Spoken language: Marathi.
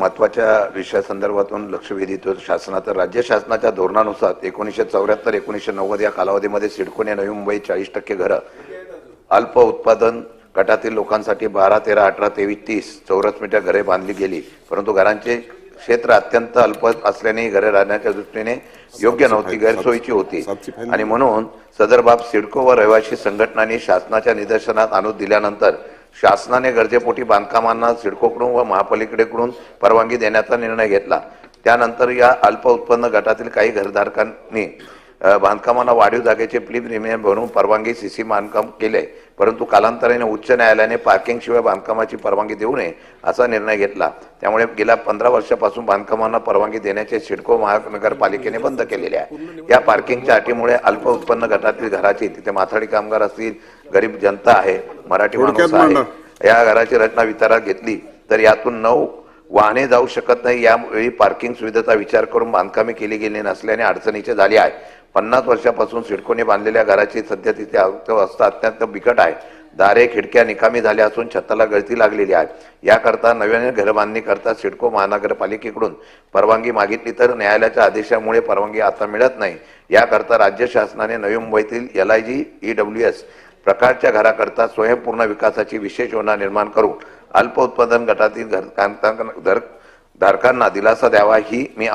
महत्त्वाच्या विषयासंदर्भातून लक्ष वेधित शासनाचं राज्य शासनाच्या धोरणानुसार एकोणीसशे चौऱ्याहत्तर एकोणीसशे नव्वद या कालावधीमध्ये सिडकोने नवी मुंबई चाळीस टक्के घरं अल्प उत्पादन गटातील लोकांसाठी बारा तेरा अठरा तेवीस तीस चौरस मीटर घरे बांधली गेली. परंतु घरांचे क्षेत्र अत्यंत अल्प असल्याने घरे राहण्याच्या दृष्टीने योग्य नव्हती गैरसोयीची होती. आणि म्हणून सदर बाब सिडको व रहिवासी संघटनांनी शासनाच्या निदर्शनात आणून दिल्यानंतर शासनाने गरजेपोटी बांधकामांना सिडकोकडून व महापालिकेकडून परवानगी देण्याचा निर्णय घेतला. त्यानंतर या अल्प उत्पन्न गटातील काही घरधारकांनी बांधकामांना वाढीव जागेचे प्री प्रीमियम भरून परवानगी सीसी बांधकाम केले परंतु कालांतराने उच्च न्यायालयाने पार्किंग शिवाय बांधकामाची परवानगी देऊ नये असा निर्णय घेतला. त्यामुळे गेल्या पंधरा वर्षापासून बांधकामांना परवानगी देण्याचे सिडको महानगरपालिकेने बंद केलेले आहे. या पार्किंगच्या अटीमुळे अल्प उत्पन्न गटातील घराची तिथे माथाडी कामगार असतील गरीब जनता आहे मराठी माणूस. आहे. या घराची रचना विचारात घेतली तर यातून नऊ वाहने जाऊ शकत नाही. यावेळी पार्किंग सुविधेचा विचार करून बांधकामे केली गेली नसल्याने अडचणीचे झाली आहे. पन्नास वर्षापासून सिडकोने बांधलेल्या घराची सध्या तिथे अवस्था अत्यंत बिकट आहे. दारे खिडक्या निकामी झाल्या असून छताला गळती लागलेली आहे. याकरता नव्याने घरबांधणी करता सिडको महानगरपालिकेकडून परवानगी मागितली तर न्यायालयाच्या आदेशामुळे परवानगी आता मिळत नाही. याकरता राज्य शासनाने नवी मुंबईतील L I G E W S प्रकारच्या घराकरता स्वयंपूर्ण विकासाची विशेष योजना निर्माण करून अल्प उत्पादन गटातील घर- धारकांना दिलासा द्यावा ही मी